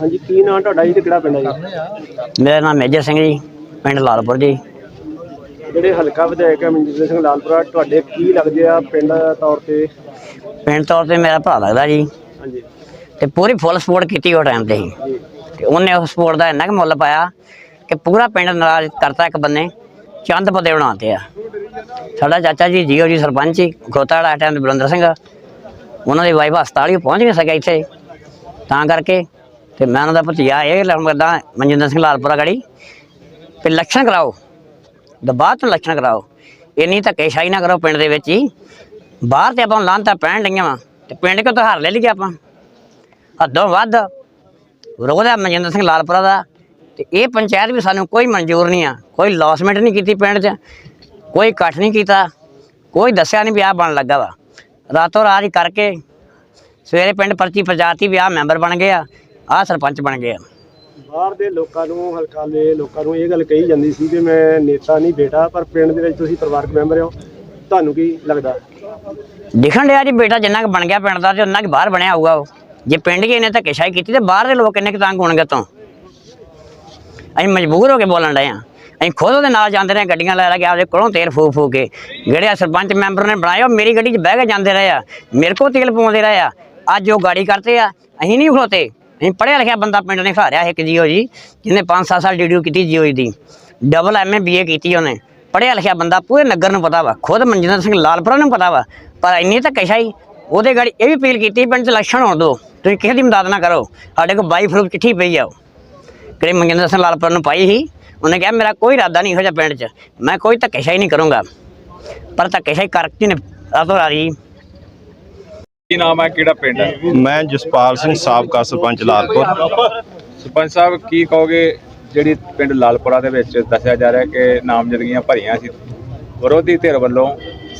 ਹਾਂਜੀ ਕੀ ਨਾਂ ਤੁਹਾਡਾ ਜੀ ਤੇ ਕਿਹੜਾ ਪਿੰਡ ਹੈ ਜੀ? ਮੇਰਾ ਨਾਮ ਮੇਜਰ ਸਿੰਘ ਜੀ ਪਿੰਡ ਲਾਲਪੁਰ ਜੀ। ਜਿਹੜੇ ਹਲਕਾ ਵਿਧਾਇਕ ਹੈ ਮਨਜਿੰਦਰ ਸਿੰਘ ਲਾਲਪੁਰਾ ਤੁਹਾਡੇ ਕੀ ਲੱਗਦੇ ਆ ਪਿੰਡ ਤੌਰ ਤੇ? ਪਿੰਡ ਤੌਰ ਤੇ ਮੇਰਾ ਭਰਾ ਲੱਗਦਾ ਜੀ। ਹਾਂਜੀ। ਤੇ ਪੂਰੀ ਫੁੱਲ ਸਪੋਰਟ ਕੀਤੀ ਉਹ ਟਾਈਮ ਤੇ ਹੀ। ਜੀ। ਤੇ ਉਹਨੇ ਉਸ ਸਪੋਰਟ ਦਾ ਇੰਨਾ ਕੁ ਮੁੱਲ ਪਾਇਆ ਕਿ ਪੂਰਾ ਪਿੰਡ ਨਾਰਾਜ਼ ਕਰਤਾ ਇੱਕ ਬੰਨੇ ਚੰਦ ਪਤੇ ਬਣਾਤੇ ਆ। ਸਾਡਾ ਚਾਚਾ ਜੀ ਜੀਓ ਜੀ ਸਰਪੰਚ ਜੀ ਖੋਤਾੜਾ ਟਾਈਮ ਤੇ ਬਲੰਦਰ ਸਿੰਘ। ਉਹਨਾਂ ਦੀ ਵਾਈਫ ਹਸਪਤਾਲ ਹੀ ਪਹੁੰਚ ਨਹੀਂ ਸਕਿਆ ਇੱਥੇ। ਤਾਂ ਕਰਕੇ ਤੇ ਮੈਂ ਉਹਨਾਂ ਦਾ ਭਤੀਆ ਇਹ ਲੜਨ ਕਰਦਾ, ਮਨਜਿੰਦਰ ਸਿੰਘ ਲਾਲਪੁਰਾ ਗੜੀ। ਤੇ ਲੱਛਣ ਕਰਾਓ ਦਬਾਅ ਤੋਂ ਲੱਛਣ ਕਰਾਓ। ਇੰਨੀ ਧੱਕੇਸ਼ਾਹੀ ਨਾ ਕਰੋ ਪਿੰਡ ਦੇ ਵਿੱਚ ਹੀ। ਬਾਹਰ ਤੇ ਆਪਾਂ ਨੂੰ ਲਾਂਤਾ ਪੈਣ ਲਈਆਂ ਵਾ, ਤੇ ਪਿੰਡ ਕਿਉਂ ਤਾਂ ਹਾਰ ਲੈ ਲਈਏ ਆਪਾਂ? ਹੱਦੋਂ ਵੱਧ ਵਿਰੋਧ ਮਨਜਿੰਦਰ ਸਿੰਘ ਲਾਲਪੁਰਾ ਦਾ, ਤੇ ਇਹ ਪੰਚਾਇਤ ਵੀ ਸਾਨੂੰ ਕੋਈ ਮਨਜ਼ੂਰ ਨਹੀਂ ਆ, ਕੋਈ ਲੌਸਮੈਂਟ ਨਹੀਂ ਕੀਤੀ ਪਿੰਡ 'ਚ, ਕੋਈ ਇਕੱਠ ਨਹੀਂ ਕੀਤਾ, ਕੋਈ ਦੱਸਿਆ ਨਹੀਂ ਵੀ ਆਹ ਬਣ ਲੱਗਾ ਵਾ। ਰਾਤੋਂ ਰਾਤ ਹੀ ਕਰਕੇ ਸਵੇਰੇ ਪਿੰਡ ਪਰਚੀ ਪ੍ਰਜਾਤੀ ਵੀ ਆਹ ਮੈਂਬਰ ਬਣ ਗਏ ਆ ਸਰਪੰਚ ਬਣ ਗਏ ਆ। ਬਾਹਰ ਦੇ ਲੋਕਾਂ ਨੂੰ ਹਲਕਾ ਦੇ ਲੋਕਾਂ ਨੂੰ ਇਹ ਗੱਲ ਕਹੀ ਜਾਂਦੀ ਸੀ ਕਿ ਮੈਂ ਨੇਤਾ ਨਹੀਂ ਬੇਟਾ ਪਰ ਪਿੰਡ ਦੇ ਵਿੱਚ ਤੁਸੀਂ ਪਰਿਵਾਰਕ ਮੈਂਬਰ ਹੋ। ਤੁਹਾਨੂੰ ਕੀ ਲੱਗਦਾ? ਦਿਖਣ ਡਿਆ ਜੀ ਬੇਟਾ ਜਿੰਨਾ ਕੁ ਬਣ ਗਿਆ ਪਿੰਡ ਦਾ ਤੇ ਉਹਨਾਂ ਕੁ ਬਾਹਰ ਬਣਿਆ ਹੋਊਗਾ ਉਹ। ਜੇ ਪਿੰਡ ਕੇ ਇਹਨੇ ਧੱਕੇਸ਼ਾਹੀ ਕੀਤੀ ਤੇ ਬਾਹਰ ਦੇ ਲੋਕ ਕਿੰਨੇ ਕੁ ਤੰਗ ਹੋਣਗੇ ਤੋਂ ਅਸੀਂ ਮਜਬੂਰ ਹੋ ਕੇ ਬੋਲਣ ਡਏ ਆ। ਅਸੀਂ ਖੁਦ ਉਹਦੇ ਨਾਲ ਜਾਂਦੇ ਰਹੇ ਗੱਡੀਆਂ ਲੈ ਲੈ ਕੇ ਆਪਦੇ ਕੋਲੋਂ ਤੇਲ ਫੂਕ ਫੂਕ ਕੇ। ਜਿਹੜੇ ਸਰਪੰਚ ਮੈਂਬਰ ਨੇ ਬਣਾਏ ਉਹ ਮੇਰੀ ਗੱਡੀ 'ਚ ਬਹਿ ਕੇ ਜਾਂਦੇ ਰਹੇ ਆ। ਮੇਰੇ ਕੋਲ ਤੇਲ ਪਵਾਉਂਦੇ ਰਹੇ ਆ। ਅੱਜ ਉਹ ਗਾੜੀ ਕਰਤੇ ਆ, ਅਸੀਂ ਨਹੀਂ ਖਲੋਤੇ। ਅਸੀਂ ਪੜ੍ਹਿਆ ਲਿਖਿਆ ਬੰਦਾ ਪਿੰਡ ਨੇ ਖਾਰਿਆ ਇੱਕ ਜੀਓ ਜੀ, ਜਿਹਨੇ 5-7 ਸਾਲ ਡਿਊਟੀ ਕੀਤੀ ਜੀਓ ਜੀ ਦੀ। ਡਬਲ ਐਮਏ ਬੀਏ ਕੀਤੀ ਉਹਨੇ। ਪੜ੍ਹਿਆ ਲਿਖਿਆ ਬੰਦਾ ਪੂਰੇ ਨਗਰ ਨੂੰ ਪਤਾ ਵਾ, ਖੁਦ ਮਨਜਿੰਦਰ ਸਿੰਘ ਲਾਲਪੁਰਾ ਨੂੰ ਪਤਾ ਵਾ, ਪਰ ਇੰਨੀ ਧੱਕੇਸ਼ਾਹੀ ਉਹਦੇ ਗਾੜੀ ਇਹ ਵੀ ਅਪੀਲ ਕੀਤੀ, ਪਿੰਡ 'ਚ ਇਲੈਕਸ਼ਨ ਹੋਣ ਦਿਓ ਤੁਸੀਂ ਕਿਸੇ ਦੀ ਮਦਦ ਨਾ ਕਰੋ। ਸਾਡੇ ਕੋਲ ਬਾਈ ਫਰੂਕ ਚਿੱਠੀ ਪਈ ਆ ਉਹ। ਕਿਹੜੇ ਮਨਜਿੰਦਰ ਸਿੰਘ ਲਾਲਪੁਰਾ ਨੂੰ ਪਾਈ ਸੀ। ਉਹਨੇ ਕਿਹਾ, ਮੇਰਾ ਕੋਈ ਇਰਾਦਾ ਨਹੀਂ ਇਹੋ ਜਿਹਾ ਪਿੰਡ 'ਚ। ਮੈਂ ਕੋਈ ਧੱਕੇਸ਼ਾਹੀ ਨਹੀਂ ਕਰੂੰਗਾ। ਪਰ ਧੱਕੇਸ਼ਾਹੀ ਕਰਕੇ ਨੇ ਰਾਤੋਂ ਰਾਤੀ ਕੀ ਨਾਮ ਹੈ? ਕਿਹੜਾ ਪਿੰਡ ਹੈ? ਮੈਂ ਜਸਪਾਲ ਸਿੰਘ ਸਾਬਕਾ ਸਰਪੰਚ ਲਾਲਪੁਰ। ਸਰਪੰਚ ਸਾਹਿਬ ਕੀ ਕਹੋਗੇ? ਜਿਹੜੀ ਪਿੰਡ ਲਾਲਪੁਰਾ ਦੇ ਵਿੱਚ ਦੱਸਿਆ ਜਾ ਰਿਹਾ ਕਿ ਨਾਮਜ਼ਦਗੀਆਂ ਭਰੀਆਂ ਸੀ। ਵਿਰੋਧੀ ਧਿਰ ਵੱਲੋਂ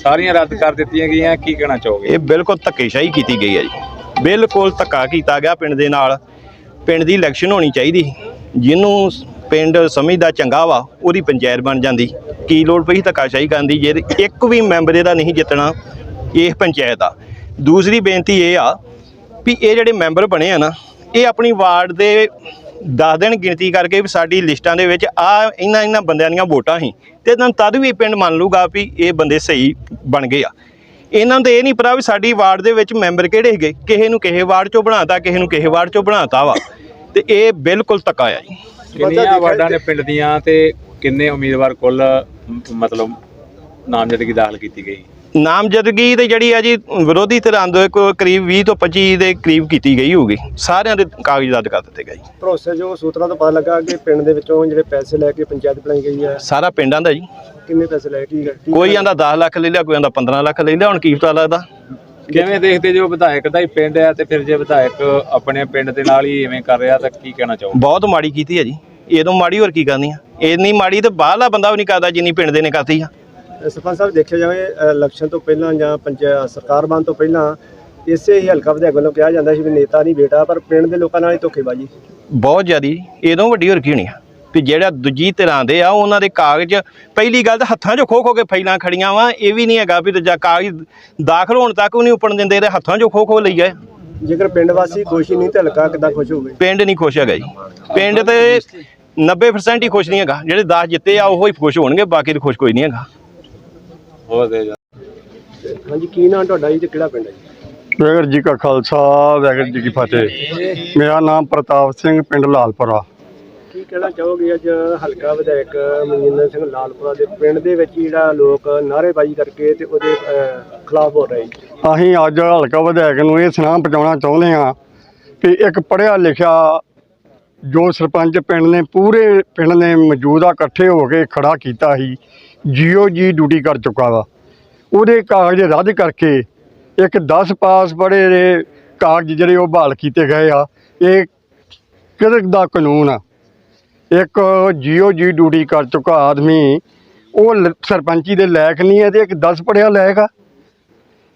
ਸਾਰੀਆਂ ਰੱਦ ਕਰ ਦਿੱਤੀਆਂ ਗਈਆਂ ਕੀ ਕਹਿਣਾ ਚਾਹੋਗੇ? ਇਹ ਬਿਲਕੁਲ ਧੱਕੇਸ਼ਾਹੀ ਕੀਤੀ ਗਈ ਹੈ ਜੀ। ਬਿਲਕੁਲ ਧੱਕਾ ਕੀਤਾ ਗਿਆ ਪਿੰਡ ਦੇ ਨਾਲ। ਪਿੰਡ ਦੀ ਇਲੈਕਸ਼ਨ ਹੋਣੀ ਚਾਹੀਦੀ ਜਿਹਨੂੰ ਪਿੰਡ ਸਮਝਦਾ ਚੰਗਾ ਵਾ ਉਹਦੀ ਪੰਚਾਇਤ ਬਣ ਜਾਂਦੀ। ਕੀ ਲੋੜ ਪਈ ਧੱਕਾਸ਼ਾਹੀ ਕਰਨ ਦੀ? ਜੇ ਇੱਕ ਵੀ ਮੈਂਬਰ ਇਹਦਾ ਨਹੀਂ ਜਿੱਤਣਾ ਇਹ ਪੰਚਾਇਤ ਦਾ ਦੂਸਰੀ ਬੇਨਤੀ ਇਹ ਆ ਵੀ ਇਹ ਜਿਹੜੇ ਮੈਂਬਰ ਬਣੇ ਆ ਨਾ, ਇਹ ਆਪਣੀ ਵਾਰਡ ਦੇ 10 ਦਿਨ ਗਿਣਤੀ ਕਰਕੇ ਵੀ ਸਾਡੀ ਲਿਸਟਾਂ ਦੇ ਵਿੱਚ ਆ ਇਹਨਾਂ ਇਹਨਾਂ ਬੰਦਿਆਂ ਦੀਆਂ ਵੋਟਾਂ ਸੀ ਤੇ ਇਹਨਾਂ ਤਦ ਵੀ ਪਿੰਡ ਮੰਨ ਲੂਗਾ ਵੀ ਇਹ ਬੰਦੇ ਸਹੀ ਬਣ ਗਏ ਆ। ਇਹਨਾਂ ਨੂੰ ਤਾਂ ਇਹ ਨਹੀਂ ਪਤਾ ਵੀ ਸਾਡੀ ਵਾਰਡ ਦੇ ਵਿੱਚ ਮੈਂਬਰ ਕਿਹੜੇ ਹੈਗੇ ਕਿਸੇ ਨੂੰ ਕਿਸੇ ਵਾਰਡ ਚੋਂ ਬਣਾਤਾ, ਕਿਸੇ ਨੂੰ ਕਿਸੇ ਵਾਰਡ ਚੋਂ ਬਣਾਤਾ ਵਾ ਤੇ ਇਹ ਬਿਲਕੁਲ ਧੱਕਾ ਆ ਜੀ। ਕਿੰਨੀਆਂ ਵਾਰਡਾਂ ਨੇ ਪਿੰਡ ਦੀਆਂ ਤੇ ਕਿੰਨੇ ਉਮੀਦਵਾਰ ਕੁੱਲ, ਮਤਲਬ ਨਾਮਜ਼ਦਗੀ ਦਾਖਲ ਕੀਤੀ ਗਈ? ਨਾਮਜ਼ਦਗੀ ਤੇ ਜਿਹੜੀ ਆ ਜੀ ਵਿਰੋਧੀ ਧਿਰਾਂ ਦੇ ਕੋ ਕਰੀਬ 20 ਤੋਂ 25 ਦੇ ਕਰੀਬ ਕੀਤੀ ਗਈ ਹੋਊਗੀ। ਸਾਰਿਆਂ ਦੇ ਕਾਗਜ਼ ਰੱਦ ਕਰ ਦਿੱਤੇ ਗਏ ਜੀ। ਭਰੋਸੇ ਜੋ ਸੂਤਰਾਂ ਤੋਂ ਪਤਾ ਲੱਗਾ ਕਿ ਪਿੰਡ ਦੇ ਵਿੱਚੋਂ ਜਿਹੜੇ ਪੈਸੇ ਲੈ ਕੇ ਪੰਚਾਇਤ ਬਣਾਈ ਗਈ ਹੈ। ਸਾਰਾ ਪਿੰਡਾਂ ਦਾ ਜੀ। ਕਿੰਨੇ ਪੈਸੇ ਲੈ ਕੀ ਕੀ- ਕੋਈ ਆਂਦਾ 10 ਲੱਖ ਲੈ ਲਿਆ ਕੋਈ ਆਂਦਾ 15 ਲੱਖ ਲੈ ਲਿਆ ਹੁਣ ਕੀ ਪਤਾ ਲੱਗਦਾ। ਕਿਵੇਂ ਦੇਖਦੇ ਜੋ ਵਿਧਾਇਕ ਦਾ ਹੀ ਪਿੰਡ ਹੈ ਤੇ ਫਿਰ ਜੇ ਵਿਧਾਇਕ ਆਪਣੇ ਪਿੰਡ ਦੇ ਨਾਲ ਹੀ ਇਵੇਂ ਕਰ ਰਿਹਾ ਤਾਂ ਕੀ ਕਹਿਣਾ ਚਾਹੋਗੇ? ਬਹੁਤ ਮਾੜੀ ਕੀਤੀ ਹੈ ਜੀ। ਇਹਦੋਂ ਮਾੜੀ ਹੋਰ ਕੀ ਕਰਨੀ ਆ? ਇੰਨੀ ਮਾੜੀ ਤੇ ਬਾਹਰਲਾ ਬੰਦਾ ਵੀ ਨਹੀਂ ਕਰਦਾ ਜਿੰਨੀ ਪਿੰਡ ਦੇ ਨੇ ਕਰਤੀ ਆ। ਸਰਪੰਚ ਸਾਹਿਬ ਦੇਖਿਆ ਜਾਵੇ ਇਲੈਕਸ਼ਨ ਤੋਂ ਪਹਿਲਾਂ ਜਾਂ ਪੰਚਾਇਤ ਸਰਕਾਰ ਬਣ ਤੋਂ ਪਹਿਲਾਂ ਇਸੇ ਹੀ ਹਲਕਾ ਵਿਧਾਇਕ ਵੱਲੋਂ ਕਿਹਾ ਜਾਂਦਾ ਸੀ ਵੀ ਨੇਤਾ ਨਹੀਂ ਬੇਟਾ ਪਰ ਪਿੰਡ ਦੇ ਲੋਕਾਂ ਨਾਲ ਹੀ ਧੋਖੇਬਾਜ਼ੀ। ਬਹੁਤ ਜ਼ਿਆਦੀ ਇਹਦੋਂ ਵੱਡੀ ਹੋਰ ਕੀ ਹੋਣੀ ਆ? ਵੀ ਜਿਹੜਾ ਦੂਜੀ ਤਰ੍ਹਾਂ ਦੇ ਆ ਉਹਨਾਂ ਦੇ ਕਾਗਜ਼ ਪਹਿਲੀ ਗੱਲ ਤਾਂ ਹੱਥਾਂ 'ਚੋਂ ਖੋ ਖੋ ਕੇ ਫਾਈਲਾਂ ਖੜੀਆਂ ਵਾ ਇਹ ਵੀ ਨਹੀਂ ਹੈਗਾ ਵੀ ਦੂਜਾ ਕਾਗਜ਼ ਦਾਖਲ ਹੋਣ ਤੱਕ ਵੀ ਨਹੀਂ ਉੱਪਣ ਦਿੰਦੇ ਇਹਦੇ ਹੱਥਾਂ 'ਚੋਂ ਖੋ ਖੋ ਲਈ ਗਏ। ਜੇਕਰ ਪਿੰਡ ਵਾਸੀ ਖੁਸ਼ ਹੀ ਨਹੀਂ ਤੇ ਹਲਕਾ ਕਿੱਦਾਂ ਖੁਸ਼ ਹੋਵੇ? ਪਿੰਡ ਨਹੀਂ ਖੁਸ਼ ਹੈਗਾ ਜੀ। ਪਿੰਡ ਤੇ 90% ਹੀ ਖੁਸ਼ ਨਹੀਂ ਹੈਗਾ ਜਿਹੜੇ 10 ਜਿੱਤੇ ਆ ਉਹ ਹੀ ਖੁਸ਼ ਹੋਣਗੇ ਬਾਕੀ ਤੇ ਖੁਸ਼ ਕੋਈ ਨਹੀਂ ਹੈਗਾ। ਹੋਰ ਦੇ ਜਾ ਹਾਂਜੀ ਕੀ ਨਾਂ ਤੁਹਾਡਾ ਜੀ ਤੇ ਕਿਹੜਾ ਪਿੰਡ ਹੈ ਜੀ? ਵਾਹਿਗੁਰੂ ਜੀ ਕਾ ਖਾਲਸਾ ਵਾਹਿਗੁਰੂ ਜੀ ਕੀ ਫਤਿਹ। ਮੇਰਾ ਨਾਮ ਪ੍ਰਤਾਪ ਸਿੰਘ ਪਿੰਡ ਲਾਲਪੁਰਾ। ਕੀ ਕਹਿਣਾ ਚਾਹੋਗੇ ਅੱਜ ਹਲਕਾ ਵਿਧਾਇਕ ਮਨਜਿੰਦਰ ਸਿੰਘ ਲਾਲਪੁਰਾ ਦੇ ਪਿੰਡ ਦੇ ਵਿੱਚ ਜਿਹੜਾ ਲੋਕ ਨਾਅਰੇਬਾਜ਼ੀ ਕਰਕੇ ਤੇ ਉਹਦੇ ਖਿਲਾਫ ਹੋ ਰਹੇ ਅਸੀਂ ਅੱਜ ਹਲਕਾ ਵਿਧਾਇਕ ਨੂੰ ਇਹ ਸੁਨਾਮ ਪਹੁੰਚਾਉਣਾ ਚਾਹੁੰਦੇ ਹਾਂ ਕਿ ਇੱਕ ਪੜ੍ਹਿਆ ਲਿਖਿਆ ਜੋ ਸਰਪੰਚ ਪਿੰਡ ਨੇ, ਪੂਰੇ ਪਿੰਡ ਨੇ ਮੌਜੂਦਾ ਇਕੱਠੇ ਹੋ ਕੇ ਖੜਾ ਕੀਤਾ ਸੀ, ਜੀਓ ਜੀ ਡਿਊਟੀ ਕਰ ਚੁੱਕਾ ਵਾ। ਉਹਦੇ ਕਾਗਜ਼ ਰੱਦ ਕਰਕੇ ਇੱਕ 10 ਪਾਸ ਪੜ੍ਹੇ ਦੇ ਕਾਗਜ਼ ਜਿਹੜੇ ਉਹ ਬਹਾਲ ਕੀਤੇ ਗਏ ਆ। ਇਹ ਕਿਹਦੇ ਦਾ ਕਾਨੂੰਨ ਆ? ਇੱਕ ਜੀਓ ਜੀ ਡਿਊਟੀ ਕਰ ਚੁੱਕਾ ਆਦਮੀ, ਉਹ ਲ- ਸਰਪੰਚੀ ਦੇ ਲਾਇਕ ਨਹੀਂ ਹੈ ਤੇ ਇੱਕ 10 ਪੜਿਆ ਲਾਇਕ ਆ।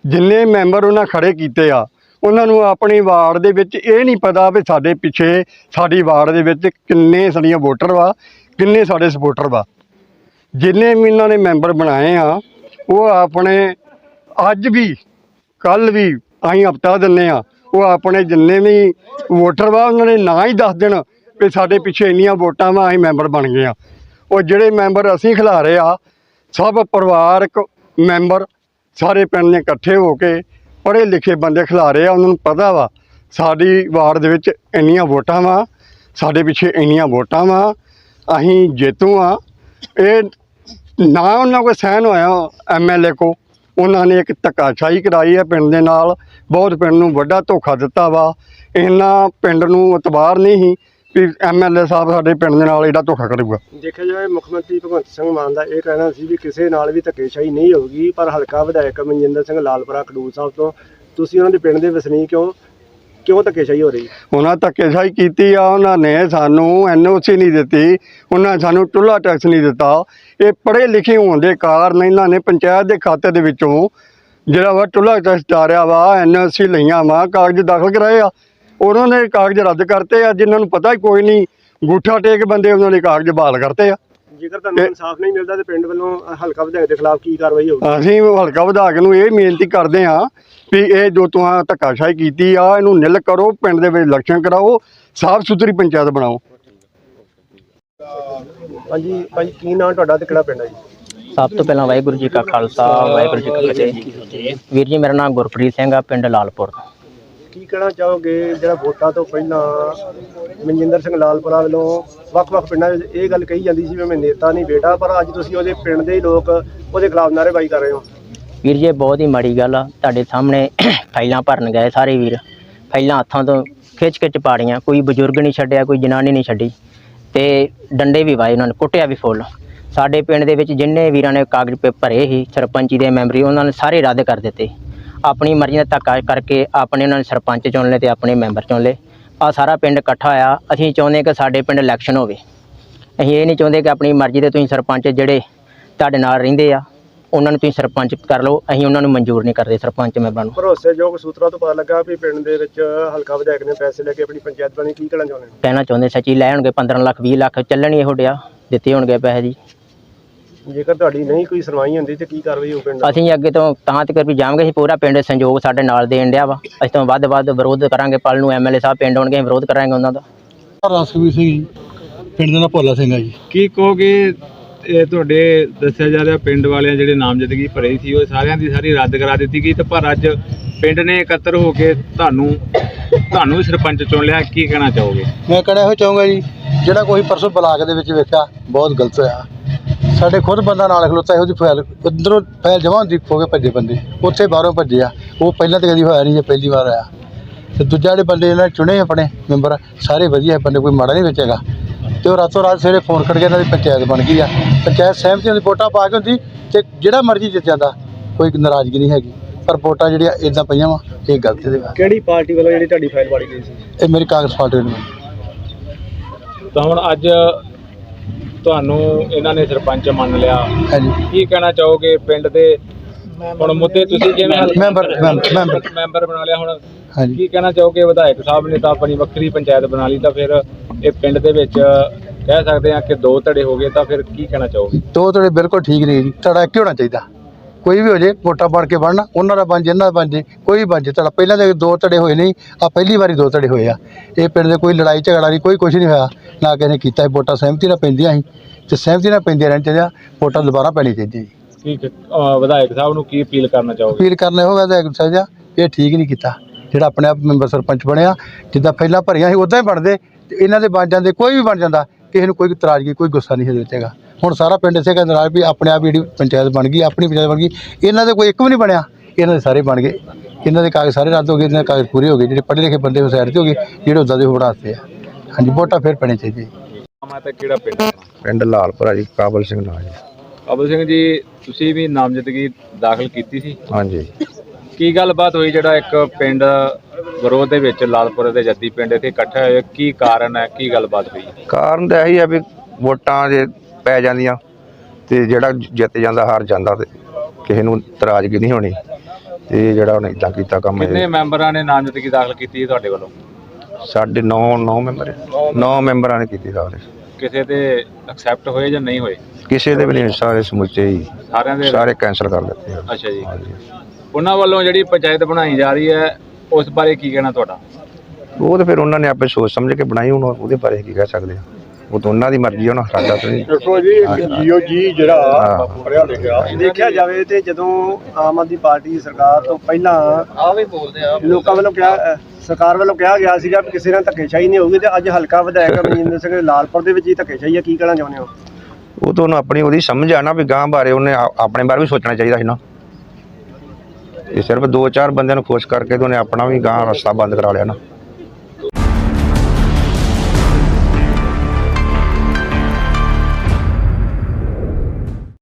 ਜਿੰਨੇ ਮੈਂਬਰ ਉਹਨਾਂ ਖੜੇ ਕੀਤੇ ਆ ਉਹਨਾਂ ਨੂੰ ਆਪਣੀ ਵਾਰਡ ਦੇ ਵਿੱਚ ਇਹ ਨਹੀਂ ਪਤਾ ਵੀ ਸਾਡੇ ਪਿੱਛੇ, ਸਾਡੀ ਵਾਰਡ ਦੇ ਵਿੱਚ ਕਿੰਨੇ ਸਾਡੀਆਂ ਵੋਟਰ ਵਾ, ਕਿੰਨੇ ਸਾਡੇ ਸਪੋਰਟਰ ਵਾ। ਜਿੰਨੇ ਵੀ ਇਹਨਾਂ ਨੇ ਮੈਂਬਰ ਬਣਾਏ ਆ, ਉਹ ਆਪਣੇ ਅੱਜ ਵੀ ਕੱਲ ਵੀ ਅਸੀਂ ਹਫਤਾ ਦਿੰਨੇ ਆ, ਉਹ ਆਪਣੇ ਜਿੰਨੇ ਵੀ ਵੋਟਰ ਵਾ, ਉਹਨਾਂ ਨੇ ਨਾ ਹੀ ਦੱਸ ਦੇਣ ਵੀ ਸਾਡੇ ਪਿੱਛੇ ਇੰਨੀਆਂ ਵੋਟਾਂ ਵਾ, ਅਸੀਂ ਮੈਂਬਰ ਬਣ ਗਏ ਆ। ਉਹ ਜਿਹੜੇ ਮੈਂਬਰ ਅਸੀਂ ਖਿਲਾ ਰਹੇ ਆ, ਸਭ ਪਰਿਵਾਰਕ ਮੈਂਬਰ ਸਾਰੇ ਪਿੰਡ ਨੇ ਇਕੱਠੇ ਹੋ ਕੇ ਪੜ੍ਹੇ ਲਿਖੇ ਬੰਦੇ ਖਿਲਾਰੇ ਆ, ਉਹਨਾਂ ਨੂੰ ਪਤਾ ਵਾ, ਸਾਡੀ ਵਾਰਡ ਦੇ ਵਿੱਚ ਇੰਨੀਆਂ ਵੋਟਾਂ ਵਾ, ਸਾਡੇ ਪਿੱਛੇ ਇੰਨੀਆਂ ਵੋਟਾਂ ਵਾ, ਅਸੀਂ ਜੇਤੂ ਆ। ਇਹ ਨਾ ਉਹਨਾਂ ਕੋਲ ਸਹਿਨ ਹੋਇਆ ਐਮਐਲਏ ਕੋ ਉਹਨਾਂ ਨੇ ਇੱਕ ਧੱਕਾਸ਼ਾਹੀ ਕਰਾਈ ਹੈ ਪਿੰਡ ਦੇ ਨਾਲ, ਬਹੁਤ ਪਿੰਡ ਨੂੰ ਵੱਡਾ ਧੋਖਾ ਦਿੱਤਾ ਵਾ। ਇਹਨਾਂ ਪਿੰਡ ਨੂੰ ਇਤਬਾਰ ਨਹੀਂ ਸੀ ਵੀ ਐਮਐਲਏ ਸਾਹਿਬ ਸਾਡੇ ਪਿੰਡ ਦੇ ਨਾਲ ਇਹਦਾ ਧੋਖਾ ਕਰੂਗਾ। ਦੇਖਿਆ ਜਾਵੇ ਮੁੱਖ ਮੰਤਰੀ ਭਗਵੰਤ ਸਿੰਘ ਮਾਨ ਦਾ ਇਹ ਕਹਿਣਾ ਸੀ ਵੀ ਕਿਸੇ ਨਾਲ ਵੀ ਧੱਕੇਸ਼ਾਹੀ ਨਹੀਂ ਹੋਊਗੀ ਪਰ ਹਲਕਾ ਵਿਧਾਇਕ ਮਨਜਿੰਦਰ ਸਿੰਘ ਲਾਲਪੁਰਾ ਖਡੂਰ ਸਾਹਿਬ ਤੋਂ ਤੁਸੀਂ ਉਹਨਾਂ ਦੇ ਪਿੰਡ ਦੇ ਵਸਨੀਕ ਹੋ ਕਿਉਂ ਧੱਕੇਸ਼ਾਹੀ ਹੋ ਰਹੀ? ਉਹਨਾਂ ਧੱਕੇਸ਼ਾਹੀ ਕੀਤੀ ਆ ਉਹਨਾਂ ਨੇ ਸਾਨੂੰ ਐਨਓਸੀ ਨਹੀਂ ਦਿੱਤੀ ਉਹਨਾਂ ਸਾਨੂੰ ਟੁੱਲਾ ਟੈਕਸ ਨਹੀਂ ਦਿੱਤਾ। ਇਹ ਪੜ੍ਹੇ ਲਿਖੇ ਹੋਣ ਦੇ ਕਾਰਨ ਇਹਨਾਂ ਨੇ ਪੰਚਾਇਤ ਦੇ ਖਾਤੇ ਦੇ ਵਿੱਚੋਂ ਜਿਹੜਾ ਵਾ ਟੁੱਲਾ ਟੈਕਸ ਤਾਰਿਆ ਵਾ ਐਨਓਸੀ ਲਈਆਂ ਵਾ ਕਾਗਜ਼ ਦਾਖਲ ਕਰਾਏ ਆ। ਉਹਨਾਂ ਨੇ ਕਾਗਜ਼ ਰੱਦ ਕਰਤੇ ਆ ਜਿਨ੍ਹਾਂ ਨੂੰ ਪਤਾ ਹੀ ਕੋਈ ਨਹੀਂ ਗੂਠਾ ਟੇਕ ਬੰਦੇ ਉਹਨਾਂ ਨੇ ਕਾਗਜ਼ ਬਹਾਲ ਕਰਤੇ ਆ। ਜੇਕਰ ਤੁਹਾਨੂੰ ਇਨਸਾਫ ਨਹੀਂ ਮਿਲਦਾ ਤੇ ਪਿੰਡ ਵੱਲੋਂ ਹਲਕਾ ਵਿਧਾਇਕ ਦੇ ਖਿਲਾਫ ਕੀ ਕਾਰਵਾਈ ਹੋਊਗੀ? ਅਸੀਂ ਹਲਕਾ ਵਿਧਾਇਕ ਨੂੰ ਇਹ ਬੇਨਤੀ ਕਰਦੇ ਹਾਂ ਵੀ ਇਹ ਜੋ ਤੁਹਾਂ ਧੱਕਾਸ਼ਾਹੀ ਕੀਤੀ ਆ ਇਹਨੂੰ ਨਿਲ ਕਰੋ ਪਿੰਡ ਦੇ ਵਿੱਚ ਇਲੈਕਸ਼ਨ ਕਰਾਓ ਸਾਫ਼ ਸੁਥਰੀ ਪੰਚਾਇਤ ਬਣਾਓ। ਹਾਂਜੀ ਭਾਜੀ ਕੀ ਨਾਂ ਤੁਹਾਡਾ ਤੇ ਕਿਹੜਾ ਪਿੰਡ ਹੈ ਜੀ? ਸਭ ਤੋਂ ਪਹਿਲਾਂ ਵਾਹਿਗੁਰੂ ਜੀ ਕਾ ਖਾਲਸਾ ਵਾਹਿਗੁਰੂ ਜੀ ਕੀ ਫਤਿਹ ਵੀਰ ਜੀ ਮੇਰਾ ਨਾਮ ਗੁਰਪ੍ਰੀਤ ਸਿੰਘ ਆ ਪਿੰਡ ਲਾਲਪੁਰ ਕੀ ਕਹਿਣਾ ਚਾਹੋਗੇ? ਜਿਹੜਾ ਵੋਟਾਂ ਤੋਂ ਪਹਿਲਾਂ ਮਨਜਿੰਦਰ ਸਿੰਘ ਲਾਲਪੁਰਾ ਵੱਲੋਂ ਵੱਖ-ਵੱਖ ਪਿੰਡਾਂ ਵਿੱਚ ਇਹ ਗੱਲ ਕਹੀ ਜਾਂਦੀ ਸੀ ਵੀ ਮੈਂ ਨੇਤਾ ਨਹੀਂ, ਬੇਟਾ, ਪਰ ਅੱਜ ਤੁਸੀਂ ਉਹਦੇ ਪਿੰਡ ਦੇ ਹੀ ਲੋਕ ਉਹਦੇ ਖਿਲਾਫ ਨਾਅਰੇਬਾਜ਼ੀ ਕਰ ਰਹੇ ਹੋ। ਵੀਰ ਜੀ, ਇਹ ਬਹੁਤ ਹੀ ਮਾੜੀ ਗੱਲ ਆ। ਤੁਹਾਡੇ ਸਾਹਮਣੇ ਫਾਈਲਾਂ ਭਰਨ ਗਏ ਸਾਰੇ ਵੀਰ। ਫਾਈਲਾਂ ਹੱਥਾਂ ਤੋਂ ਖਿੱਚ ਖਿੱਚ ਪਾੜੀਆਂ। ਕੋਈ ਬਜ਼ੁਰਗ ਨਹੀਂ ਛੱਡਿਆ, ਕੋਈ ਜਨਾਨੀ ਨਹੀਂ ਛੱਡੀ। ਤੇ ਡੰਡੇ ਵੀ ਵਾਏ ਉਹਨਾਂ ਨੇ, ਕੁੱਟਿਆ ਵੀ ਫੁੱਲ। ਸਾਡੇ ਪਿੰਡ ਦੇ ਵਿੱਚ ਜਿੰਨੇ ਵੀਰਾਂ ਨੇ ਕਾਗਜ਼ ਪੇਪਰ ਭਰੇ ਸੀ, ਸਰਪੰਚੀ ਦੇ ਮੈਂਬਰੀ, ਉਹਨਾਂ ਨੇ ਸਾਰੇ ਰੱਦ ਕਰ ਦਿੱਤੇ। ਆਪਣੀ ਮਰਜ਼ੀ ਦਾ ਧੱਕਾ ਕਰਕੇ ਆਪਣੇ ਉਹਨਾਂ ਨੇ ਸਰਪੰਚ ਚੁਣ ਲਏ ਤੇ ਆਪਣੇ ਮੈਂਬਰ ਚੁਣ ਲਏ। ਆ ਸਾਰਾ ਪਿੰਡ ਇਕੱਠਾ ਹੋਇਆ। ਅਸੀਂ ਚਾਹੁੰਦੇ ਕਿ ਸਾਡੇ ਪਿੰਡ ਇਲੈਕਸ਼ਨ ਹੋਵੇ। ਅਸੀਂ ਇਹ ਨਹੀਂ ਚਾਹੁੰਦੇ ਕਿ ਆਪਣੀ ਮਰਜ਼ੀ ਦੇ ਤੁਸੀਂ ਸਰਪੰਚ ਜਿਹੜੇ ਤੁਹਾਡੇ ਨਾਲ ਰਹਿੰਦੇ ਆ ਉਹਨਾਂ ਨੂੰ ਤੁਸੀਂ ਸਰਪੰਚ ਕਰ ਲਓ। ਅਸੀਂ ਉਹਨਾਂ ਨੂੰ ਮਨਜ਼ੂਰ ਨਹੀਂ ਕਰਦੇ ਸਰਪੰਚ ਮੈਂਬਰਾਂ ਨੂੰ। ਭਰੋਸੇਯੋਗ ਸੂਤਰਾਂ ਤੋਂ ਪਤਾ ਲੱਗਾ ਵੀ ਪਿੰਡ ਦੇ ਵਿੱਚ ਹਲਕਾ ਵਿਧਾਇਕ ਨੇ ਪੈਸੇ ਲੈ ਕੇ ਆਪਣੀ ਪੰਚਾਇਤ ਬਣੀ। ਕੀ ਕਹਿਣਾ ਚਾਹੁੰਦੇ ਕਹਿਣਾ ਚਾਹੁੰਦੇ ਸੱਚੀ ਲੈ ਹੋਣਗੇ 15 ਲੱਖ 20 ਲੱਖ ਚੱਲਣ ਹੀ ਇਹੋ ਡਿਆ। ਦਿੱਤੇ ਹੋਣਗੇ ਪੈਸੇ ਜੀ। ਜੇਕਰ ਤੁਹਾਡੀ ਨਹੀਂ ਕੋਈ ਸੁਣਵਾਈ ਹੁੰਦੀ ਤੇ ਕੀ ਕਾਰਵਾਈ ਹੋਊ ਪਿੰਡ ਅਸੀਂ ਅੱਗੇ ਤੋਂ ਤਾਂ ਤੱਕ ਵੀ ਜਾਵਾਂਗੇ ਅਸੀਂ ਪੂਰਾ ਪਿੰਡ ਸੰਯੋਗ ਸਾਡੇ ਨਾਲ ਦੇਣ ਡਿਆ ਵਾ। ਅਸੀਂ ਤੋਂ ਵੱਧ ਵੱਧ ਵਿਰੋਧ ਕਰਾਂਗੇ ਪਲ ਨੂੰ ਐਮਐਲਏ ਸਾਹਿਬ ਪਿੰਡ ਆਉਣਗੇ ਵਿਰੋਧ ਕਰਾਂਗੇ ਉਹਨਾਂ ਦਾ। ਰਸਵੀਰ ਸਿੰਘ ਜੀ। ਪਿੰਡ ਦਾ ਨਾਂ ਭੋਲਾ ਸਿੰਘ ਆ ਜੀ। ਕੀ ਕਹੋਗੇ ਇਹ ਤੁਹਾਡੇ ਦੱਸਿਆ ਜਾ ਰਿਹਾ ਪਿੰਡ ਵਾਲਿਆਂ ਜਿਹੜੇ ਨਾਮਜ਼ਦਗੀ ਭਰੀ ਸੀ ਉਹ ਸਾਰਿਆਂ ਦੀ ਸਾਰੀ ਰੱਦ ਕਰਾ ਦਿੱਤੀ ਗਈ ਤੇ ਪਰ ਅੱਜ ਪਿੰਡ ਨੇ ਇਕੱਤਰ ਹੋ ਕੇ ਤੁਹਾਨੂੰ ਤੁਹਾਨੂੰ ਵੀ ਸਰਪੰਚ ਚੁਣ ਲਿਆ ਕੀ ਕਹਿਣਾ ਚਾਹੋਗੇ? ਮੈਂ ਕਹਿਣਾ ਇਹੋ ਚਾਹੂੰਗਾ ਜੀ ਜਿਹੜਾ ਕੋਈ ਪਰਸੋਂ ਬਲਾਕ ਦੇ ਵਿੱਚ ਵੇਖਿਆ ਬਹੁਤ ਗਲਤ ਹੋਇਆ। ਸਾਡੇ ਖੁਦ ਬੰਦਾ ਨਾਲ ਖਲੋਤਾ ਇਹੋ ਜਿਹੀ ਫਾਈਲ ਅੰਦਰੋਂ ਫਾਈਲ ਜਮ੍ਹਾਂ ਹੁੰਦੀ ਹੋ ਕੇ ਭੱਜੇ ਬੰਦੇ। ਉੱਥੇ ਬਾਹਰੋਂ ਭੱਜੇ ਆ। ਉਹ ਪਹਿਲਾਂ ਤਾਂ ਕਦੀ ਹੋਇਆ ਨਹੀਂ ਜੇ ਪਹਿਲੀ ਵਾਰ ਆਇਆ। ਤੇ ਦੂਜਾ ਜਿਹੜੇ ਬੰਦੇ ਇਹਨਾਂ ਨੇ ਚੁਣੇ ਆਪਣੇ ਮੈਂਬਰ ਸਾਰੇ ਵਧੀਆ ਬੰਦੇ ਕੋਈ ਮਾੜਾ ਨਹੀਂ ਵਿੱਚ ਹੈਗਾ ਤੇ ਉਹ ਰਾਤੋਂ ਰਾਤ ਸਵੇਰੇ ਫੋਨ ਕਰਕੇ ਇਹਨਾਂ ਦੀ ਪੰਚਾਇਤ ਬਣ ਗਈ ਆ। ਪੰਚਾਇਤ ਸਹਿਮਤੀ ਦੀ ਵੋਟਾਂ ਪਾ ਕੇ ਹੁੰਦੀ ਤੇ ਜਿਹੜਾ ਮਰਜ਼ੀ ਜਿੱਤ ਜਾਂਦਾ ਕੋਈ ਨਾਰਾਜ਼ਗੀ ਨਹੀਂ ਹੈਗੀ। ਪਰ ਵੋਟਾਂ ਜਿਹੜੀਆਂ ਇਦਾਂ ਪਈਆਂ ਵਾ ਇਹ ਗਲਤ ਦੇ ਵਾ ਕਿਹੜੀ ਪਾਰਟੀ ਵੱਲੋਂ ਜਿਹੜੀ ਤੁਹਾਡੀ ਫਾਈਲ ਵਾੜੀ ਗਈ ਸੀ? ਇਹ ਮੇਰੀ ਕਾਂਗਰਸ ਪਾਰਟੀ ਨੂੰ ਤਾਂ ਹੁਣ ਅੱਜ ਤੁਹਾਨੂੰ ਇਹਨਾਂ ਨੇ ਸਰਪੰਚ ਮੰਨ ਲਿਆ। ਹਾਂਜੀ। ਕੀ ਕਹਿਣਾ ਚਾਹੋਗੇ ਪਿੰਡ ਦੇ? ਹੁਣ ਮੁੱਦੇ ਤੁਸੀਂ ਜਿਵੇਂ ਮੈਂਬਰ ਮੈਂਬਰ ਮੈਂਬਰ। ਬਣਾ ਲਿਆ ਹੁਣ। ਹਾਂਜੀ। ਕੀ ਕਹਿਣਾ ਚਾਹੋਗੇ? ਵਿਧਾਇਕ ਸਾਹਿਬ ਨੇ ਤਾਂ ਆਪਣੀ ਵੱਖਰੀ ਪੰਚਾਇਤ ਬਣਾ ਲਈ ਤਾਂ ਫਿਰ ਇਹ ਪਿੰਡ ਦੇ ਵਿੱਚ ਕਹਿ ਸਕਦੇ ਆ ਕਿ ਦੋ ਧੜੇ ਹੋ ਗਏ ਤਾਂ ਫਿਰ ਕੀ ਕਹਿਣਾ ਚਾਹੋਗੇ? ਦੋ ਤੁਹਾਡੇ ਬਿਲਕੁਲ ਠੀਕ ਨਹੀਂ ਜੀ। ਤੁਹਾਡਾ ਇੱਕ ਹੀ ਹੋਣਾ ਚਾਹੀਦਾ। ਕੋਈ ਵੀ ਹੋ ਜੇ ਵੋਟਾਂ ਬਣ ਕੇ ਬਣਨਾ ਉਹਨਾਂ ਦਾ ਬਣ ਜੇ ਇਹਨਾਂ ਦਾ ਬਣ ਜੇ ਕੋਈ ਵੀ ਬਣ ਜੇ। ਤੁਹਾਡਾ ਪਹਿਲਾਂ ਦੇ ਦੋ ਧੜੇ ਹੋਏ ਨਹੀਂ ਆ ਪਹਿਲੀ ਵਾਰੀ ਦੋ ਧੜੇ ਹੋਏ ਆ। ਇਹ ਪਿੰਡ ਦੇ ਕੋਈ ਲੜਾਈ ਝਗੜਾ ਨਹੀਂ ਕੋਈ ਕੁਝ ਨਹੀਂ ਹੋਇਆ ਨਾ ਕਿਸੇ ਨੇ ਕੀਤਾ ਇਹ ਵੋਟਾਂ ਸਹਿਮਤੀ ਨਾਲ ਪੈਂਦੀਆਂ ਸੀ। ਤੇ ਸਹਿਮਤੀ ਨਾਲ ਪੈਂਦੀਆਂ ਰਹਿਣ ਚਾਹੀਦਾ ਵੋਟਾਂ ਦੁਬਾਰਾ ਪੈਣੀ ਚਾਹੀਦੀ ਜੀ। ਠੀਕ ਅਹ ਵਿਧਾਇਕ ਸਾਹਿਬ ਨੂੰ ਕੀ ਅਪੀਲ ਕਰਨਾ ਚਾਹੋਗੇ? ਅਪੀਲ ਕਰਨਾ ਹੋਗਾ ਤਾਂ ਸਹਿਜਾ ਇਹ ਠੀਕ ਨਹੀਂ ਕੀਤਾ। ਜਿਹੜਾ ਆਪਣੇ ਆਪ ਮੈਂਬਰ ਸਰਪੰਚ ਬਣਿਆ ਜਿੱਦਾਂ ਪਹਿਲਾਂ ਭਰੀਆਂ ਸੀ ਉਦਾਂ ਹੀ ਬਣਦੇ ਤੇ ਇਹਨਾਂ ਦੇ ਬਣ ਜਾਂਦੇ ਕੋਈ ਵੀ ਬਣ ਜਾਂਦਾ ਕਿਸੇ ਨੂੰ ਕੋਈ ਇਤਰਾਜ਼ਗੀ ਕੋਈ ਗੁੱਸਾ ਨਹੀਂ ਇਹਦੇ ਵਿੱਚ ਹੈਗਾ। ਹੁਣ ਸਾਰਾ ਪਿੰਡ ਇਸੇ ਕਹਿੰਦਾ ਨਾਰਾਜ਼ ਵੀ ਆਪਣੇ ਆਪ ਹੀ ਜਿਹੜੀ ਪੰਚਾਇਤ ਬਣ ਗਈ ਆਪਣੀ ਪੰਚਾਇਤ ਬਣ ਗਈ ਇਹਨਾਂ ਦੇ ਕੋਈ ਇੱਕ ਵੀ ਨਹੀਂ ਬਣਿਆ ਇਹਨਾਂ ਦੇ ਸਾਰੇ ਬਣ ਗਏ। ਇਹਨਾਂ ਦੇ ਕਾਗਜ਼ ਸਾਰੇ ਰੱਦ ਹੋ ਗਏ ਇਹਨਾਂ ਦੇ ਕਾਗਜ਼ ਪੂਰੇ ਹੋ ਗਏ ਜਿਹੜੇ ਪੜ੍ਹੇ ਲਿਖੇ ਬੰਦੇ ਉਹ ਸਾਈਡ ਤੇ ਹੋ ਗਏ ਜਿਹੜੇ ਉਦਾਂ ਦੇ ਬਣਾਤੇ ਆ। ਹਾਂਜੀ ਵੋਟਾਂ ਫਿਰ ਪੈਣੀ ਚਾਹੀਦੀ ਹੈ ਮੈਂ ਤਾਂ ਕਿਹੜਾ ਪਿੰਡ? ਪਿੰਡ ਲਾਲਪੁਰਾ ਜੀ ਕਾਬਲ ਸਿੰਘ ਨਾਂ ਜੀ। ਅਬਲ ਸਿੰਘ ਜੀ ਤੁਸੀਂ ਵੀ ਨਾਮਜ਼ਦਗੀ ਦਾਖਲ ਕੀਤੀ ਸੀ? ਹਾਂਜੀ। ਕੀ ਗੱਲਬਾਤ ਹੋਈ ਜਿਹੜਾ ਇੱਕ ਪਿੰਡ ਵਿਰੋਧ ਦੇ ਵਿੱਚ ਲਾਲਪੁਰ ਦੇ ਜੱਦੀ ਪਿੰਡ ਇੱਥੇ ਇਕੱਠੇ ਹੋਏ ਕੀ ਕਾਰਨ ਹੈ? ਕੀ ਗੱਲਬਾਤ ਹੋਈ? ਕਾਰਨ ਤਾਂ ਇਹੀ ਆ ਵੀ ਵੋਟਾਂ ਜੇ ਪੈ ਜਾਂਦੀਆਂ ਤੇ ਜਿਹੜਾ ਜਿੱਤ ਜਾਂਦਾ ਹਾਰ ਜਾਂਦਾ ਤੇ ਕਿਸੇ ਨੂੰ ਇਤਰਾਜ਼ਗੀ ਨਹੀਂ ਹੋਣੀ ਤੇ ਜਿਹੜਾ ਉਹਨੇ ਇਦਾਂ ਕੀਤਾ ਕੰਮ ਕਿੰਨੇ ਇਹ। ਮੈਂਬਰਾਂ ਨੇ ਨਾਮਜ਼ਦਗੀ ਦਾਖਲ ਕੀਤੀ ਹੈ ਤੁਹਾਡੇ ਵੱਲੋਂ? ਸਾਡੇ 9 9 ਮੈਂਬਰ 9 ਮੈਂਬਰਾਂ। ਨੇ ਕੀਤੀ ਸਾਰੇ। ਕਿਸੇ ਦੇ ਐਕਸੈਪਟ ਹੋਏ ਜਾਂ ਨਹੀਂ ਹੋਏ? ਕਿਸੇ ਦੇ ਵੀ ਨਹੀਂ ਸਾਰੇ ਸਮੁੱਚੇ ਹੀ। ਸਾਰਿਆਂ ਦੇ? ਸਾਰੇ ਕੈਂਸਲ ਕਰ ਦਿੱਤੇ ਆ। ਅੱਛਾ ਜੀ। ਹਾਂਜੀ। ਉਹਨਾਂ ਵੱਲੋਂ ਜਿਹੜੀ ਪੰਚਾਇਤ ਬਣਾਈ ਜਾ ਰਹੀ ਹੈ ਉਸ ਬਾਰੇ ਕੀ ਕਹਿਣਾ ਤੁਹਾਡਾ? ਉਹ ਤੇ ਫਿਰ ਉਹਨਾਂ ਨੇ ਆਪੇ ਸੋਚ ਸਮਝ ਕੇ ਬਣਾਈ ਹੁਣ ਉਹਦੇ ਬਾਰੇ ਕੀ ਕਹਿ ਸਕਦੇ ਆ। ਉਹ ਤਾਂ ਉਹਨਾਂ ਦੀ ਮਰਜ਼ੀ ਆ ਨਾ ਸਾਡਾ ਤਾਂ। ਨਹੀਂ ਦੇਖੋ ਜੀ ਜੀਓ ਜੀ ਜਿਹੜਾ। ਪੜਿਆ ਲਿਖਿਆ। ਦੇਖਿਆ ਜਾਵੇ ਤੇ ਜਦੋਂ ਆਮ ਆਦਮੀ ਪਾਰਟੀ ਸਰਕਾਰ ਤੋਂ ਪਹਿਲਾਂ ਆ ਵੀ ਬੋਲਦੇ ਆ ਲੋਕਾਂ ਵੱਲੋਂ ਕਿਹਾ ਸਰਕਾਰ ਵੱਲੋਂ ਕਿਹਾ ਗਿਆ ਸੀਗਾ ਕਿ ਕਿਸੇ ਨਾਲ ਧੱਕੇਸ਼ਾਹੀ ਨਹੀਂ ਹੋਊਗੀ ਤੇ ਅੱਜ ਹਲਕਾ ਵਿਧਾਇਕ ਮਨਜਿੰਦਰ ਸਿੰਘ ਲਾਲਪੁਰ ਦੇ ਵਿੱਚ ਹੀ ਧੱਕੇਸ਼ਾਹੀ ਹੈ ਕੀ ਕਹਿਣਾ ਚਾਹੁੰਦੇ ਹੋ? ਉਹ ਤਾਂ ਉਹਨੂੰ ਆਪਣੀ ਉਹਦੀ ਸਮਝ ਆ ਨਾ ਵੀ ਗਾਂ ਬਾਰੇ ਉਹਨੇ ਆ- ਆਪਣੇ ਬਾਰੇ ਵੀ ਸੋਚਣਾ ਚਾਹੀਦਾ ਸੀ ਨਾ। ਇਹ ਸਿਰਫ ਦੋ ਚਾਰ ਬੰਦਿਆਂ ਨੂੰ ਖੁਸ਼ ਕਰਕੇ ਤੇ ਉਹਨੇ ਆਪਣਾ ਵੀ ਗਾਂ ਰਸਤਾ ਬੰਦ ਕਰਾ ਲਿਆ ਨਾ।